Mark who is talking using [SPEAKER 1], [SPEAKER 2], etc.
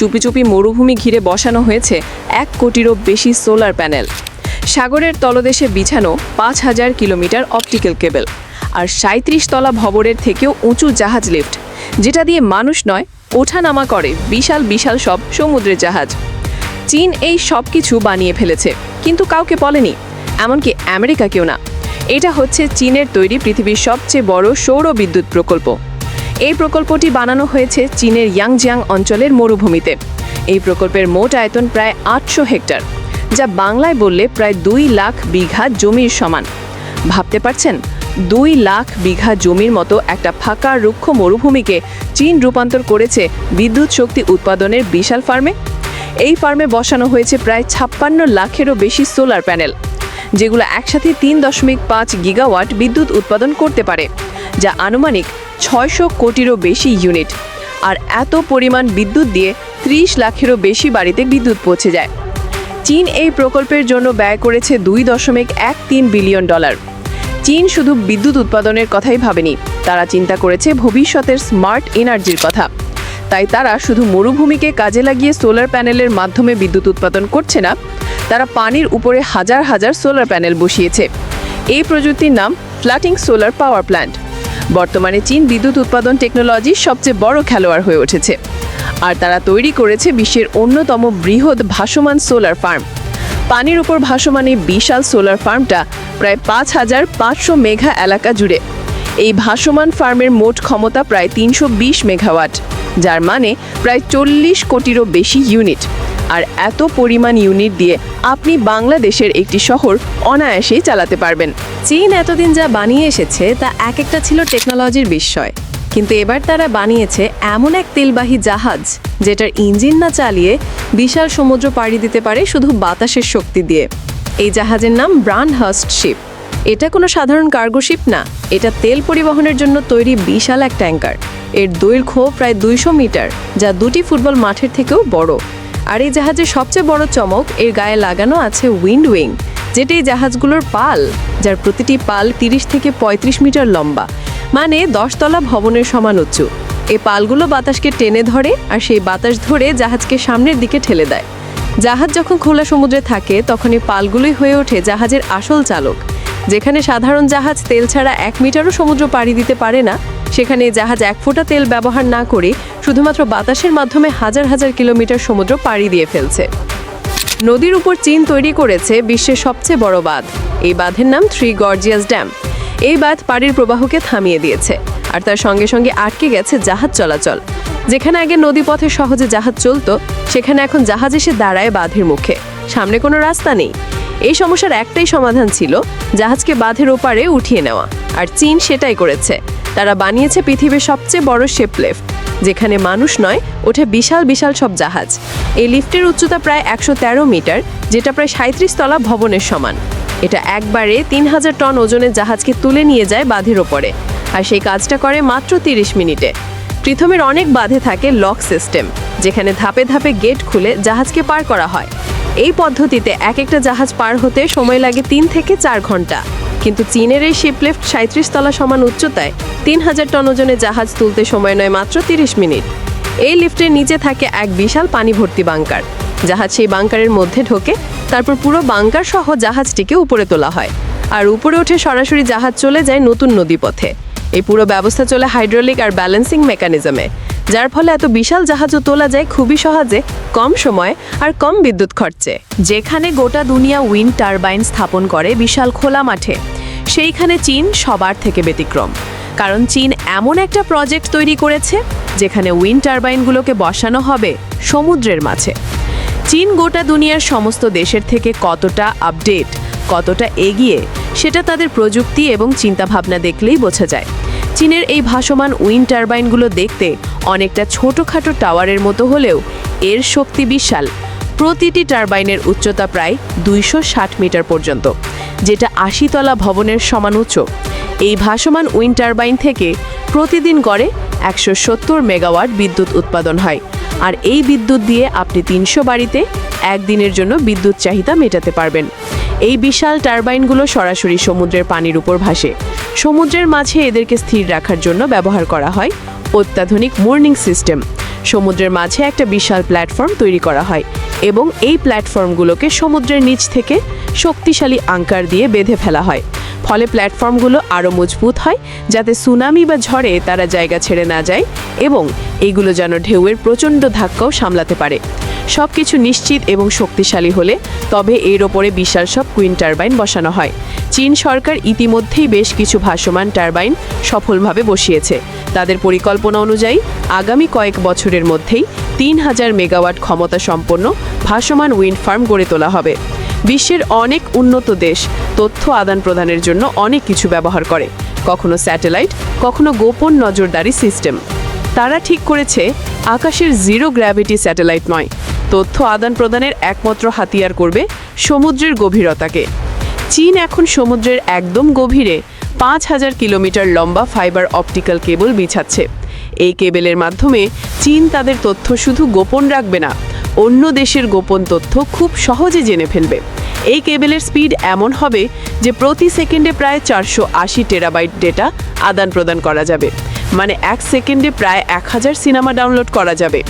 [SPEAKER 1] চুপি চুপি মরুভূমি ঘিরে বসানো হয়েছে এক কোটিরও বেশি সোলার প্যানেল। সাগরের তলদেশে বিছানো পাঁচ হাজার কিলোমিটার অপটিক্যাল কেবল আর সাঁত্রিশ তলা ভবনের থেকেও উঁচু জাহাজ লিফট, যেটা দিয়ে মানুষ নয়, ওঠানামা করে বিশাল বিশাল সব সমুদ্রের জাহাজ। চীন এই সব কিছু বানিয়ে ফেলেছে, কিন্তু কাউকে বলেনি, এমনকি আমেরিকাকেও না। এটা হচ্ছে চীনের তৈরি পৃথিবীর সবচেয়ে বড় সৌর বিদ্যুৎ প্রকল্প। এই প্রকল্পটি বানানো হয়েছে চীনের ইয়াংজিয়াং অঞ্চলের মরুভূমিতে। এই প্রকল্পের মোট আয়তন প্রায় আটশো হেক্টর, যা বাংলায় বললে প্রায় দুই লাখ বিঘা জমির সমান। ভাবতে পারছেন? দুই লাখ বিঘা জমির মতো একটা ফাঁকা, রুক্ষ মরুভূমিকে চীন রূপান্তর করেছে বিদ্যুৎ শক্তি উৎপাদনের বিশাল ফার্মে? এই ফার্মে বসানো হয়েছে প্রায় ছাপ্পান্ন লাখেরও বেশি সোলার প্যানেল, যেগুলো একসাথে তিন দশমিক পাঁচ গিগাওয়াট বিদ্যুৎ উৎপাদন করতে পারে, যা আনুমানিক ছয়শো কোটিরও বেশি ইউনিট। আর এত পরিমাণ বিদ্যুৎ দিয়ে ত্রিশ লাখেরও বেশি বাড়িতে বিদ্যুৎ পৌঁছে যায়। চীন এই প্রকল্পের জন্য ব্যয় করেছে দুই দশমিক এক তিন বিলিয়ন ডলার। চীন শুধু বিদ্যুৎ উৎপাদনের কথাই ভাবেনি, তারা চিন্তা করেছে ভবিষ্যতের স্মার্ট এনার্জির কথা। তাই তারা শুধু মরুভূমিকে কাজে লাগিয়ে সোলার প্যানেলের মাধ্যমে বিদ্যুৎ উৎপাদন করছে না, তারা পানির উপরে হাজার হাজার সোলার প্যানেল বসিয়েছে। এই প্রযুক্তির নাম ফ্ল্যাটিং সোলার পাওয়ার প্ল্যান্ট। বর্তমানে চীন বিদ্যুৎ উৎপাদন টেকনোলজির সবচেয়ে বড় খেলোয়াড় হয়ে উঠেছে। আর তারা তৈরি করেছে বিশ্বের অন্যতম বৃহৎ ভাসমান সোলার ফার্ম। পানির উপর ভাসমান এই বিশাল সোলার ফার্মটা প্রায় পাঁচ হাজার পাঁচশো মেঘা এলাকা জুড়ে। এই ভাসমান ফার্মের মোট ক্ষমতা প্রায় তিনশো বিশ মেগাওয়াট, যার মানে প্রায় চল্লিশ কোটিরও বেশি ইউনিট। আর এত পরিমাণ ইউনিট দিয়ে আপনি বাংলাদেশের একটি শহর অনায়াসেই চালাতে পারবেন। চীন এতদিন যা বানিয়ে এসেছে তা এক একটা ছিল টেকনোলজির বিস্ময়। কিন্তু এবার তারা বানিয়েছে এমন এক তেলবাহী জাহাজ, যেটার ইঞ্জিন না চালিয়ে বিশাল সমুদ্র পাড়ি দিতে পারে শুধু বাতাসের শক্তি দিয়ে। এই জাহাজের নাম ব্রান্ড হাস্ট শিপ। এটা কোনো সাধারণ কার্গো শিপ না, এটা তেল পরিবহনের জন্য তৈরি বিশাল এক ট্যাঙ্কার। এর দৈর্ঘ্য প্রায় দুইশো মিটার, যা দুটি ফুটবল মাঠের থেকেও বড়। আর এই জাহাজের সবচেয়ে বড় চমক, এর গায়ে লাগানো আছে উইন্ড উইং, যেটা জাহাজগুলোর পাল, যার প্রতিটি পাল তিরিশ থেকে ৩৫ মিটার লম্বা মানে দশতলা ভবনের সমান উঁচু। এই পালগুলো বাতাসকে টেনে ধরে আর সেই বাতাস ধরে জাহাজকে সামনের দিকে ঠেলে দেয়। জাহাজ যখন খোলা সমুদ্রে থাকে, তখন এই পালগুলোই হয়ে ওঠে জাহাজের আসল চালক, যেখানে সাধারণ জাহাজ তেল ছাড়া এক মিটারও সমুদ্র পাড়ি দিতে পারে না। সেখানে জাহাজ এক ফোঁটা তেল ব্যবহার না করে শুধুমাত্র বাতাসের মাধ্যমে হাজার হাজার কিলোমিটার সমুদ্র পাড়ি দিয়ে ফেলছে। নদীর উপর চীন তৈরি করেছে বিশ্বের সবচেয়ে বড় বাঁধ। এই বাঁধের নাম থ্রি গর্জিয়াস ড্যাম। এই বাঁধ পাড়ির প্রবাহকে থামিয়ে দিয়েছে আর তার সঙ্গে সঙ্গে আটকে গেছে জাহাজ চলাচল। যেখানে আগে নদীপথে সহজে জাহাজ চলত, সেখানে এখন জাহাজ এসে দাঁড়ায় বাঁধের মুখে। সামনে কোনো রাস্তা নেই। এই সমস্যার একটাই সমাধান ছিল, জাহাজকে বাঁধের ওপারে উঠিয়ে নেওয়া। আর চীন সেটাই করেছে। তারা বানিয়েছে পৃথিবীর সবচেয়ে বড় শেপ লিফট যেখানে মানুষ নয়, ওঠে বিশাল বিশাল সব জাহাজ। এই লিফটের উচ্চতা প্রায় একশো তেরো মিটার, যেটা প্রায় সাঁত্রিশ তলা ভবনের সমান। এটা একবারে তিন হাজার টন ওজনের জাহাজকে তুলে নিয়ে যায় বাঁধের ওপরে। আর সেই কাজটা করে মাত্র তিরিশ মিনিটে। প্রথমের অনেক বাঁধে থাকে লক সিস্টেম, যেখানে ধাপে ধাপে গেট খুলে জাহাজকে পার করা হয়। এই পদ্ধতিতে এক একটা জাহাজ পার হতে সময় লাগে তিন থেকে চার ঘণ্টা। কিন্তু চীনের এই শিপলিফট সাঁত্রিশ তলা সমান উচ্চতায় তিন হাজার টন ওজনে জাহাজ তুলতে সময় নয় মাত্র তিরিশ মিনিট। এই লিফটের নিচে থাকে এক বিশাল পানি ভর্তি বাংকার। জাহাজ সেই বাংকারের মধ্যে ঢোকে, তারপর পুরো বাংকার সহ জাহাজটিকে উপরে তোলা হয়। আর উপরে উঠে সরাসরি জাহাজ চলে যায় নতুন নদীপথে। এই পুরো ব্যবস্থা চলে হাইড্রোলিক আর ব্যালেন্সিং মেকানিজমে। যার ফলে এত বিশাল জাহাজও তোলা যায় খুবই সহজে, কম সময় আর কম বিদ্যুৎ খরচে। যেখানে গোটা দুনিয়া উইন্ড টারবাইন স্থাপন করে বিশাল খোলা মাঠে, সেইখানে চীন সবার থেকে ব্যতিক্রম। কারণ চীন এমন একটা প্রজেক্ট তৈরি করেছে, যেখানে উইন্ড টারবাইনগুলোকে বসানো হবে সমুদ্রের মাঝে। চীন গোটা দুনিয়ার সমস্ত দেশের থেকে কতটা আপডেট কতটা এগিয়ে, সেটা তাদের প্রযুক্তি এবং চিন্তাভাবনা দেখলেই বোঝা যায়। চীনের এই ভাসমান উইন্ড টারবাইনগুলো দেখতে অনেকটা ছোটোখাটো টাওয়ারের মতো হলেও এর শক্তি বিশাল। প্রতিটি টারবাইনের উচ্চতা প্রায় দুইশো ষাট মিটার পর্যন্ত, যেটা আশিতলা ভবনের সমান উচ্চ এই ভাসমান উইন্ড টারবাইন থেকে প্রতিদিন গড়ে একশো সত্তর মেগাওয়াট বিদ্যুৎ উৎপাদন হয়, আর এই বিদ্যুৎ দিয়ে আপনি তিনশো বাড়িতে একদিনের জন্য বিদ্যুৎ চাহিদা মেটাতে পারবেন। এই বিশাল টারবাইনগুলো সরাসরি সমুদ্রের পানির উপর ভাসে। সমুদ্রের মাঝে এদেরকে স্থির রাখার জন্য ব্যবহার করা হয় অত্যাধুনিক মর্নিং সিস্টেম।
[SPEAKER 2] সমুদ্রের মাঝে একটা বিশাল প্ল্যাটফর্ম তৈরি করা হয় এবং এই প্ল্যাটফর্মগুলোকে সমুদ্রের নিচ থেকে শক্তিশালী আঙ্কার দিয়ে বেঁধে ফেলা হয়। ফলে প্ল্যাটফর্মগুলো আরও মজবুত হয়, যাতে সুনামি বা ঝড়ে তারা জায়গা ছেড়ে না যায় এবং এগুলো যেন ঢেউয়ের প্রচণ্ড ধাক্কাও সামলাতে পারে। সব কিছু নিশ্চিত এবং শক্তিশালী হলে তবে এর ওপরে বিশাল সব কুইন টারবাইন বসানো হয়। চীন সরকার ইতিমধ্যেই বেশ কিছু ভাসমান টারবাইন সফলভাবে বসিয়েছে। তাদের পরিকল্পনা অনুযায়ী আগামী কয়েক বছরের মধ্যেই তিন হাজার মেগাওয়াট ক্ষমতা সম্পন্ন ভাসমান উইন্ড ফার্ম গড়ে তোলা হবে। বিশ্বের অনেক উন্নত দেশ তথ্য আদান প্রদানের জন্য অনেক কিছু ব্যবহার করে। কখনো স্যাটেলাইট, কখনো গোপন নজরদারি সিস্টেম। তারা ঠিক করেছে, আকাশের জিরো গ্র্যাভিটি স্যাটেলাইট নয়। তথ্য আদান প্রদানের একমাত্র হাতিয়ার করবে সমুদ্রের গভীরতাকে। চীন এখন সমুদ্রের একদম গভীরে পাঁচ হাজার কিলোমিটার লম্বা ফাইবার অপটিক্যাল কেবল বিছাচ্ছে। এই কেবেলের মাধ্যমে চীন তাদের তথ্য শুধু গোপন রাখবে না অন্য দেশের গোপন তথ্য খুব সহজে জেনে ফেলবে। এই কেবেলের স্পিড এমন হবে যে প্রতি সেকেন্ডে প্রায় চারশো আশি টেরাবাইট ডেটা আদান প্রদান করা যাবে। মানে এক সেকেন্ডে প্রায় এক হাজার সিনেমা ডাউনলোড করা যাবে।